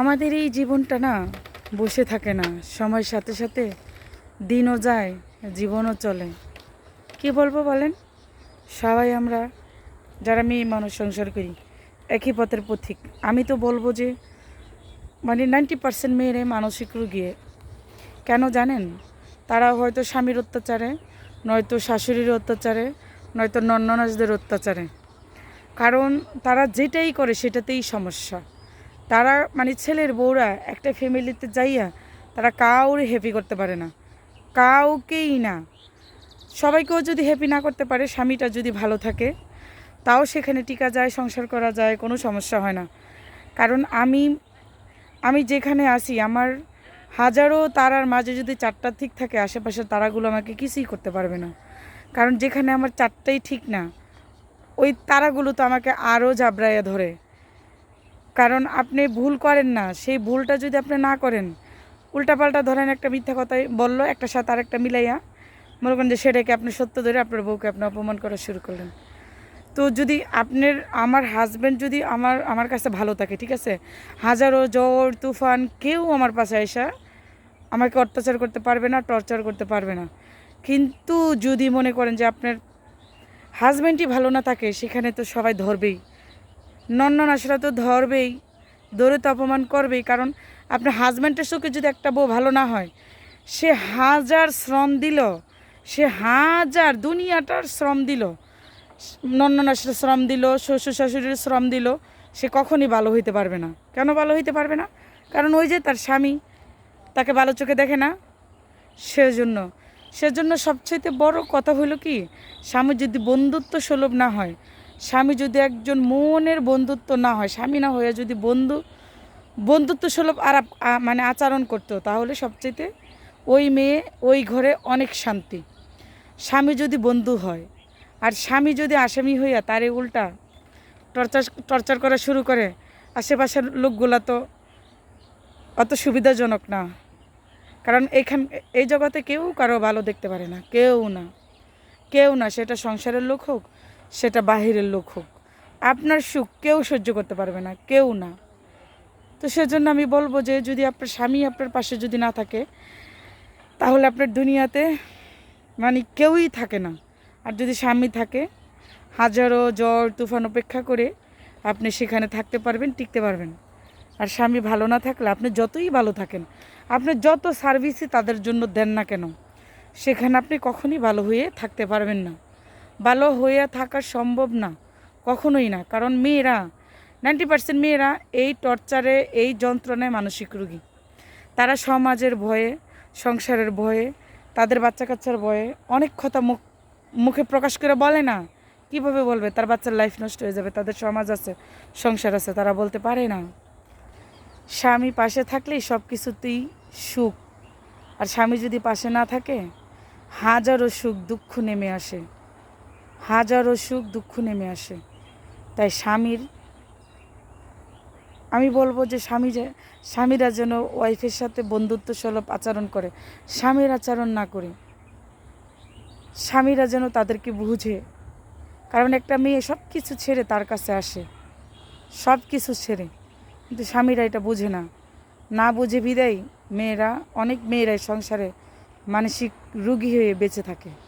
আমাদের এই জীবনটা না বসে থাকে না। সময়ের সাথে সাথে দিনও যায়, জীবনও চলে। কি বলব বলেন? সবাই আমরা, যারা মেয়ে মানুষ সংসার করি, একই পথের পথিক। আমি তো বলব যে মানে নাইনটি পার্সেন্ট মেয়েরে মানসিক রুগিয়ে কেন জানেন? তারা হয়তো স্বামীর অত্যাচারে, নয়তো শাশুড়ির অত্যাচারে, নয়তো নন্ননাসদের অত্যাচারে। কারণ তারা যেটাই করে সেটাতেই সমস্যা। তারা মানে ছেলের বউরা একটা ফ্যামিলিতে যাইয়া তারা কাউরে হ্যাপি করতে পারে না। কাউকেই না। সবাইকেও যদি হ্যাপি না করতে পারে, স্বামীটা যদি ভালো থাকে, তাও সেখানে টিকা যায়, সংসার করা যায়, কোনো সমস্যা হয় না। কারণ আমি আমি যেখানে আসি আমার হাজারো তারার মাঝে যদি চারটা ঠিক থাকে, আশেপাশের তারাগুলো আমাকে কিছুই করতে পারবে না। কারণ যেখানে আমার চারটাই ঠিক না, ওই তারাগুলো তো আমাকে আরও জাবড়াইয়া ধরে। কারণ আপনি ভুল করেন না। সেই ভুলটা যদি আপনি না করেন, উল্টাপাল্টা ধরেন একটা মিথ্যা কথাই বলল, একটা সাথে আর একটা মিলাইয়া, মনে করেন যে সেটাকে আপনি সত্য ধরে আপনার বউকে আপনি অপমান করা শুরু করলেন। তো যদি আপনার, আমার হাজব্যান্ড যদি আমার আমার কাছে ভালো থাকে, ঠিক আছে? হাজারো জ্বর, তুফান, কেউ আমার পাশে এসে আমাকে অত্যাচার করতে পারবে না টর্চার করতে পারবে না। কিন্তু যদি মনে করেন যে আপনার হাজব্যান্ডই ভালো না থাকে, সেখানে তো সবাই ধরবেই। নন্ননাসরা তো ধরবেই ধরে তো অপমান করবেই, কারণ আপনার হাজব্যান্ডের চোখে যদি একটা বউ ভালো না হয়, সে হাজার শ্রম দিল, সে হাজার দুনিয়াটার শ্রম দিল নন্ননাসের শ্রম দিল, শ্বশুর শাশুড়ির শ্রম দিল, সে কখনই ভালো হইতে পারবে না। কেন ভালো হইতে পারবে না? কারণ ওই যে তার স্বামী, তাকে ভালো চোখে দেখে না? সেজন্য সেজন্য সবচাইতে বড় কথা হলো কি স্বামী যদি বন্ধুত্ব সুলভ না হয় স্বামী যদি একজন মনের বন্ধুত্ব না হয়, স্বামী না হয়ে যদি বন্ধু বন্ধুত্ব সুলভ আর মানে আচরণ করতো, তাহলে সবচাইতে ওই মেয়ে ওই ঘরে অনেক শান্তি। স্বামী যদি বন্ধু হয়, আর স্বামী যদি আসামি হইয়া তারে উল্টা টর্চার টর্চার করা শুরু করে, আশেপাশের লোকগুলা তো অত সুবিধাজনক না। কারণ এখান, এই জগতে কেউ কারও ভালো দেখতে পারে না, কেউ না। কেউ না, সেটা সংসারের লোক হোক সেটা বাহিরের লোক হোক। আপনার সুখ কেউ সহ্য করতে পারবে না, কেউ না। তো সেজন্য আমি বলব যে, যদি আপনার স্বামী আপনার পাশে যদি না থাকে, তাহলে আপনার দুনিয়াতে মানে কেউই থাকে না। আর যদি স্বামী থাকে, হাজারো জ্বর, তুফান অপেক্ষা করে আপনি সেখানে থাকতে পারবেন, টিকতে পারবেন। আর স্বামী ভালো না থাকলে আপনি যতই ভালো থাকেন, আপনি যত সার্ভিসই তাদের জন্য দেন না কেন, সেখানে আপনি কখনই ভালো হয়ে থাকতে পারবেন না। ভালো হয়ে থাকা সম্ভব না, কখনোই না। কারণ মেয়েরা নাইনটি পার্সেন্ট মেয়েরা এই টর্চারে এই যন্ত্রণায় মানসিক রোগী। তারা সমাজের ভয়ে, সংসারের ভয়ে, তাদের বাচ্চা কাচ্চার ভয়ে অনেক কথা মুখ, মুখে প্রকাশ করে বলে না। কীভাবে বলবে? তার বাচ্চার লাইফ নষ্ট হয়ে যাবে, তাদের সমাজ আছে, সংসার আছে, তারা বলতে পারে না। স্বামী পাশে থাকলেই সব কিছুতেই সুখ। আর স্বামী যদি পাশে না থাকে, হাজারো সুখ দুঃখ নেমে আসে। হাজারো সুখ দুঃখ নেমে আসে। তাই স্বামীর, আমি বলব যে স্বামী যে, স্বামীরা যেন ওয়াইফের সাথে বন্ধুত্ব সুলভ আচরণ করে, স্বামীর আচরণ না করে। স্বামীরা যেন তাদেরকে বুঝে, কারণ একটা মেয়ে সব কিছু ছেড়ে তার কাছে আসে সব কিছু ছেড়ে। কিন্তু স্বামীরা এটা বুঝে না। না বুঝে বিদায়, মেয়েরা, অনেক মেয়েরাই সংসারে মানসিক রুগী হয়ে বেঁচে থাকে।